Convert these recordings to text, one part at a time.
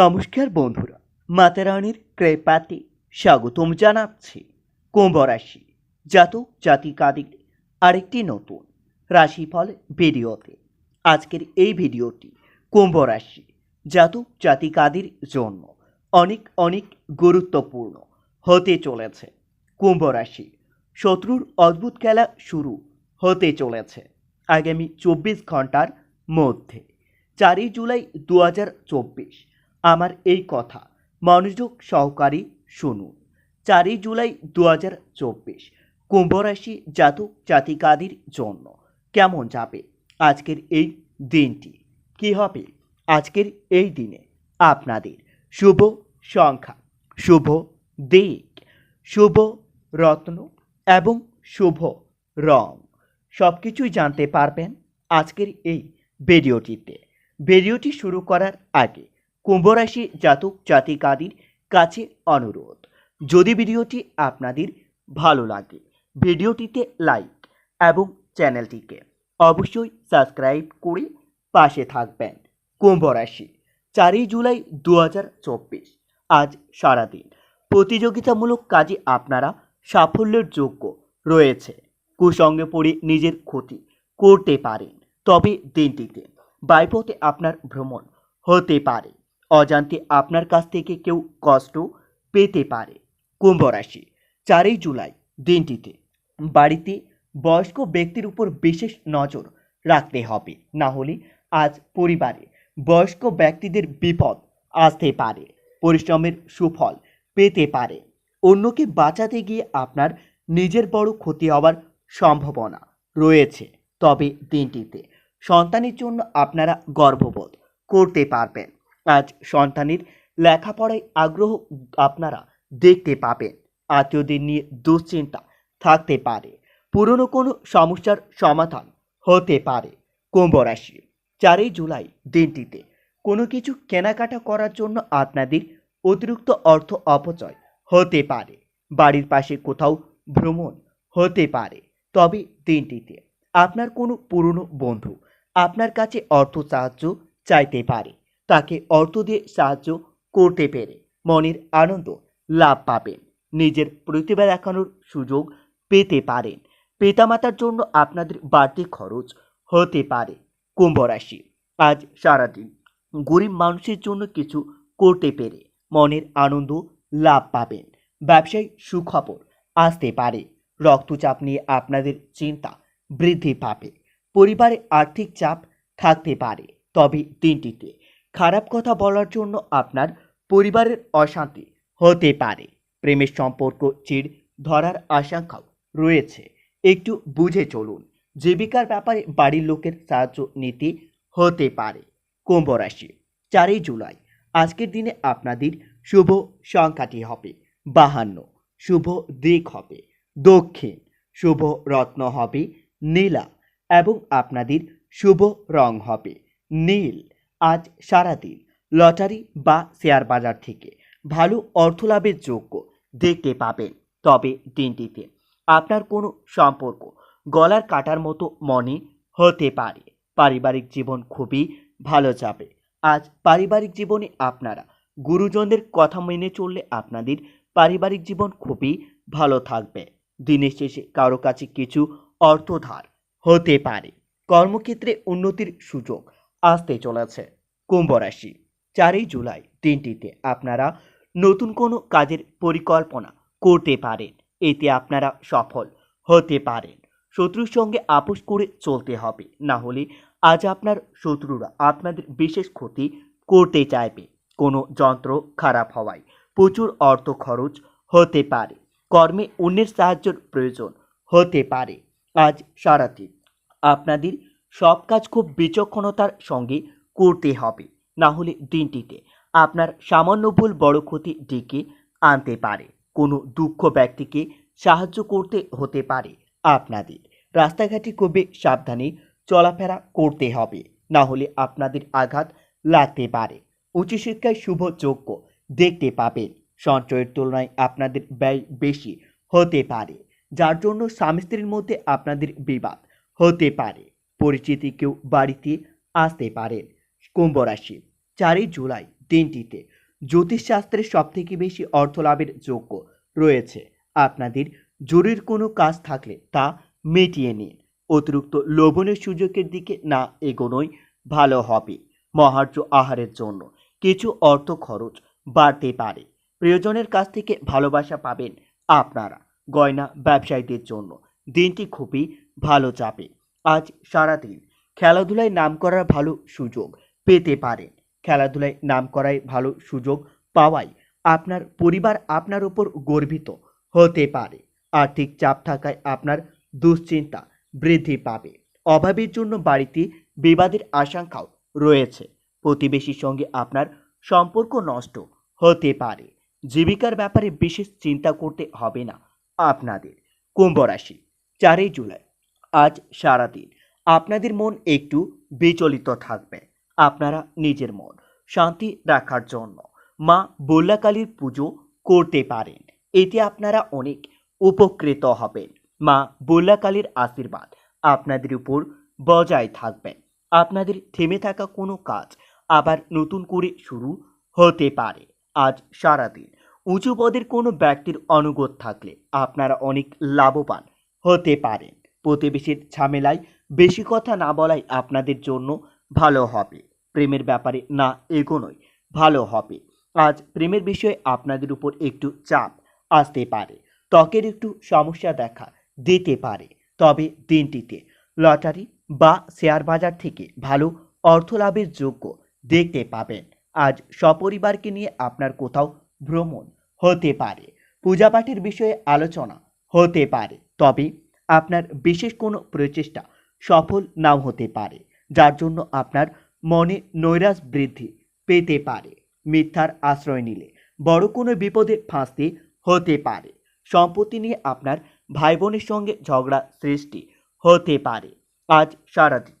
নমস্কার বন্ধুরা মাতারানির কৃপাতে স্বাগতম জানাচ্ছি কুম্ভ রাশি জাতক জাতিকাদের আরেকটি নতুন রাশিফল ভিডিওতে। আজকের এই ভিডিওটি কুম্ভ রাশি জাতক জাতিকাদের জন্য অনেক অনেক গুরুত্বপূর্ণ হতে চলেছে। কুম্ভ রাশি শত্রুর অদ্ভুত খেলা শুরু হতে চলেছে আগামী চব্বিশ ঘণ্টার মধ্যে। চারই জুলাই দু হাজার চব্বিশ আমার এই কথা। মনোযোগ সহকারী শুনুন। চারই জুলাই দু হাজার চব্বিশ, কুম্ভরাশি জাতক জাতিকাদের জন্য কেমন যাবে আজকের এই দিনটি? কি হবে আজকের এই দিনে? আপনাদের শুভ সংখ্যা, শুভ দিক, শুভ রত্ন এবং শুভ রং। সব কিছুই জানতে পারবেন আজকের এই ভিডিওটিতে। ভিডিওটি শুরু করার আগে কুম্ভরাশি জাতক জাতিকাদের কাছে অনুরোধ। যদি ভিডিওটি আপনাদের ভালো লাগে, ভিডিওটিতে লাইক এবং চ্যানেলটিকে অবশ্যই সাবস্ক্রাইব করে পাশে থাকবেন। কুম্ভরাশি, চারই জুলাই দু হাজার চব্বিশ। আজ সারাদিন প্রতিযোগিতামূলক কাজে আপনারা সাফল্যের যোগ্য রয়েছে। কুসঙ্গে পড়ে নিজের ক্ষতি করতে পারেন, তবে দিনটিতে বাইপথে আপনার ভ্রমণ হতে পারে। অজান্তে আপনার কাছ থেকে কেউ কষ্ট পেতে পারে। কুম্ভ রাশি, চারই জুলাই দিনটিতে। বাড়িতে বয়স্ক ব্যক্তির উপর বিশেষ নজর রাখতে হবে। না হলে আজ পরিবারে বয়স্ক ব্যক্তিদের বিপদ আসতে পারে, পরিশ্রমের সুফল পেতে পারে। অন্যকে বাঁচাতে গিয়ে আপনার নিজের বড় ক্ষতি হওয়ার সম্ভাবনা রয়েছে। তবে দিনটিতে সন্তানের জন্য আপনারা গর্ববোধ করতে পারবেন। আজ সন্তানের লেখাপড়ায় আগ্রহ আপনারা দেখতে পাবেন। আত্মীয়দের নিয়ে দুশ্চিন্তা থাকতে পারে। পুরনো কোনো সমস্যার সমাধান হতে পারে কুম্ভ রাশি। চারই জুলাই দিনটিতে কোনো কিছু কেনাকাটা করার জন্য আপনাদের অতিরিক্ত অর্থ অপচয় হতে পারে। বাড়ির পাশে কোথাও ভ্রমণ হতে পারে। তবে দিনটিতে আপনার কোনো পুরনো বন্ধু আপনার কাছে অর্থ সাহায্য চাইতে পারে। তাকে অর্থ দিয়ে সাহায্য করতে পেরে মনের আনন্দ লাভ পাবেন। নিজের প্রতিভা দেখানোর সুযোগ পেতে পারেন। পিতামাতার জন্য আপনাদের বাড়তি খরচ হতে পারে কুম্ভ রাশি। আজ সারাদিন গরিব মানুষের জন্য কিছু করতে পেরে মনের আনন্দ লাভ পাবেন। ব্যবসায়িক সুখবর আসতে পারে। রক্তচাপ নিয়ে আপনাদের চিন্তা বৃদ্ধি পাবে। পরিবারে আর্থিক চাপ থাকতে পারে। তবে দিনটিতে খারাপ কথা বলার জন্য আপনার পরিবারের অশান্তি হতে পারে। প্রেমের সম্পর্ক চিড় ধরার আশঙ্কাও রয়েছে। একটু বুঝে চলুন, জীবিকার ব্যাপারে বাড়ির লোকের সাহায্য নিতে হতে পারে। কুম্ভ রাশি, চারই জুলাই। আজকের দিনে আপনাদের শুভ সংখ্যাটি হবে বাহান্ন, শুভ দিক হবে দক্ষিণ, শুভ রত্ন হবে নীলা এবং আপনাদের শুভ রং হবে নীল। আজ সারাদিন লটারি বা শেয়ার বাজার থেকে ভালো অর্থ লাভের যোগ্য দেখতে পাবেন। তবে দিনটিতে আপনার কোনো সম্পর্ক গলার কাটার মতো মনে হতে পারে। পারিবারিক জীবন খুবই ভালো যাবে। আজ পারিবারিক জীবনে আপনারা গুরুজনদের কথা মেনে চললে আপনাদের পারিবারিক জীবন খুবই ভালো থাকবে। দিনের শেষে কারও কাছে কিছু অর্থ ধার হতে পারে। কর্মক্ষেত্রে উন্নতির সুযোগ আসতে চলেছে। কুম্ভ রাশি, চারই জুলাই দিনটিতে আপনারা নতুন কোনো কাজের পরিকল্পনা করতে পারেন। এতে আপনারা সফল হতে পারেন। শত্রুর সঙ্গে আপোষ করে চলতে হবে। না হলে আজ আপনার শত্রুরা আপনাদের বিশেষ ক্ষতি করতে চাইবে। কোনো যন্ত্র খারাপ হওয়ায় প্রচুর অর্থ খরচ হতে পারে। কর্মে অন্যের সাহায্যের প্রয়োজন হতে পারে। আজ সারাদিন আপনাদের সব কাজ খুব বিচক্ষণতার সঙ্গে করতে হবে। না হলে দিনটিতে আপনার সামান্য ভুল বড় ক্ষতি ডেকে আনতে পারে। কোনো দুঃখ ব্যক্তিকে সাহায্য করতে হতে পারে আপনাদের। রাস্তাঘাটে খুবই সাবধানে চলাফেরা করতে হবে। না হলে আপনাদের আঘাত লাগতে পারে। উচ্চশিক্ষায় শুভ যোগ্য দেখতে পাবেন। সঞ্চয়ের তুলনায় আপনাদের ব্যয় বেশি হতে পারে। যার জন্য স্বামী স্ত্রীর মধ্যে আপনাদের বিবাদ হতে পারে। পরিচিতি কেউ বাড়িতে আসতে পারেন কুম্ভ রাশি, চারই জুলাই দিনটিতে জ্যোতিষশাস্ত্রের সবথেকে বেশি অর্থ লাভের যোগ্য রয়েছে। আপনাদের জরুরির কোনো কাজ থাকলে তা মিটিয়ে নিন। অতিরিক্ত লোভনের সুযোগের দিকে না এগোনোই ভালো হবে। মহার্য আহারের জন্য কিছু অর্থ খরচ বাড়তে পারে। প্রিয়জনের কাছ থেকে ভালোবাসা পাবেন আপনারা। গয়না ব্যবসায়ীদের জন্য দিনটি খুবই ভালো যাবে। আজ সারাদিন খেলাধুলায় নাম করার ভালো সুযোগ পেতে পারেন। খেলাধুলায় নাম করায় ভালো সুযোগ পাওয়ায় আপনার পরিবার আপনার উপর গর্বিত হতে পারে। আর্থিক চাপ থাকায় আপনার দুশ্চিন্তা বৃদ্ধি পাবে। অভাবের জন্য বাড়িতে বিবাদের আশঙ্কাও রয়েছে। প্রতিবেশীর সঙ্গে আপনার সম্পর্ক নষ্ট হতে পারে। জীবিকার ব্যাপারে বিশেষ চিন্তা করতে হবে না আপনাদের। কুম্ভ রাশি, চারই জুলাই। আজ সারাদিন আপনাদের মন একটু বিচলিত থাকবে। আপনারা নিজের মন শান্তি রাখার জন্য মা বল্লাকালীর পুজো করতে পারেন। এতে আপনারা অনেক উপকৃত হবেন। মা বল্লাকালীর আশীর্বাদ আপনাদের উপর বজায় থাকবেন আপনাদের থেমে থাকা কোনো কাজ আবার নতুন করে শুরু হতে পারে। আজ সারাদিন উঁচু পদের কোনো ব্যক্তির অনুগত থাকলে আপনারা অনেক লাভবান হতে পারেন। প্রতিবেশীর ঝামেলায় বেশি কথা না বলাই আপনাদের জন্য ভালো হবে। প্রেমের ব্যাপারে না এগোনোই ভালো হবে। আজ প্রেমের বিষয়ে আপনাদের উপর একটু চাপ আসতে পারে। ত্বকের একটু সমস্যা দেখা দিতে পারে। তবে দিনটিতে লটারি বা শেয়ার বাজার থেকে ভালো অর্থ লাভের যোগ্য দেখতে পাবেন। আজ সপরিবারকে নিয়ে আপনার কোথাও ভ্রমণ হতে পারে। পূজাপাঠের বিষয়ে আলোচনা হতে পারে। তবে আপনার বিশেষ কোনো প্রচেষ্টা সফল নাও হতে পারে, যার জন্য আপনার মনে নৈরাশ বৃদ্ধি পেতে পারে। মিথ্যার আশ্রয় নিলে বড় কোনো বিপদে ফাঁসতে হতে পারে। সম্পত্তি নিয়ে আপনার ভাই বোনের সঙ্গে ঝগড়া সৃষ্টি হতে পারে। আজ সারাদিন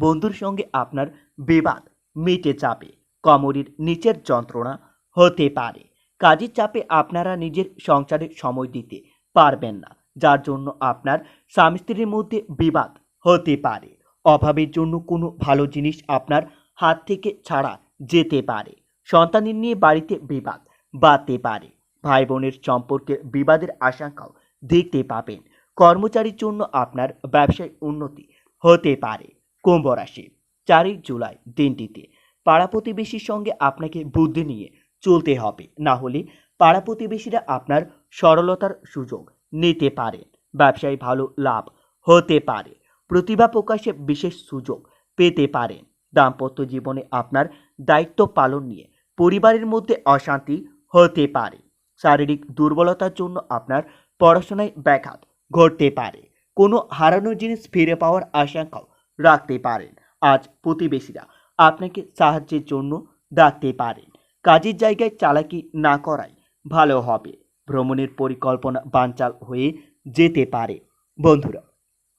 বন্ধুর সঙ্গে আপনার বিবাদ মিটে যাবে। কোমরের নিচের যন্ত্রণা হতে পারে। কাজের চাপে আপনারা নিজের সংসারে সময় দিতে পারবেন না। যার জন্য আপনার স্বামী স্ত্রীর মধ্যে বিবাদ হতে পারে। অভাবের জন্য কোনো ভালো জিনিস আপনার হাত থেকে ছাড়া যেতে পারে। সন্তানের নিয়ে বাড়িতে বিবাদ বাড়তে পারে। ভাই বোনের সম্পর্কে বিবাদের আশঙ্কাও দেখতে পাবেন। কর্মচারীর জন্য আপনার ব্যবসায় উন্নতি হতে পারে। কুম্ভ রাশি, চারই জুলাই দিনটিতে পাড়া প্রতিবেশীর সঙ্গে আপনাকে বুদ্ধি নিয়ে চলতে হবে। না হলে পাড়া প্রতিবেশীরা আপনার সরলতার সুযোগ নিতে পারেন ব্যবসায় ভালো লাভ হতে পারে। প্রতিভা প্রকাশে বিশেষ সুযোগ পেতে পারেন দাম্পত্য জীবনে আপনার দায়িত্ব পালন নিয়ে পরিবারের মধ্যে অশান্তি হতে পারে। শারীরিক দুর্বলতার জন্য আপনার পড়াশোনায় ব্যাঘাত ঘটতে পারে। কোনো হারানো জিনিস ফিরে পাওয়ার আশঙ্কাও রাখতে পারেন। আজ প্রতিবেশীরা আপনাকে সাহায্যের জন্য ডাকতে পারেন। কাজের জায়গায় চালাকি না করাই ভালো হবে। ভ্রমণের পরিকল্পনা বানচাল হয়ে যেতে পারে। বন্ধুরা,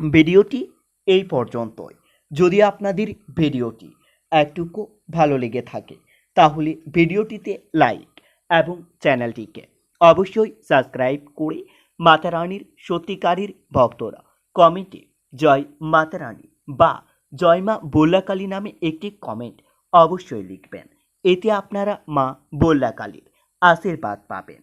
ভিডিওটি এই পর্যন্তই। যদি আপনাদের ভিডিওটি একটুকু ভালো লেগে থাকে, তাহলে ভিডিওটিতে লাইক এবং চ্যানেলটিকে অবশ্যই সাবস্ক্রাইব করে মাতা রানীর সত্যিকারীর ভক্তরা কমেন্টে জয় মাতা রানী বা জয় মা বল্লাকালী নামে একটি কমেন্ট অবশ্যই লিখবেন। এতে আপনারা মা বল্লাকালীর আশীর্বাদ পাবেন।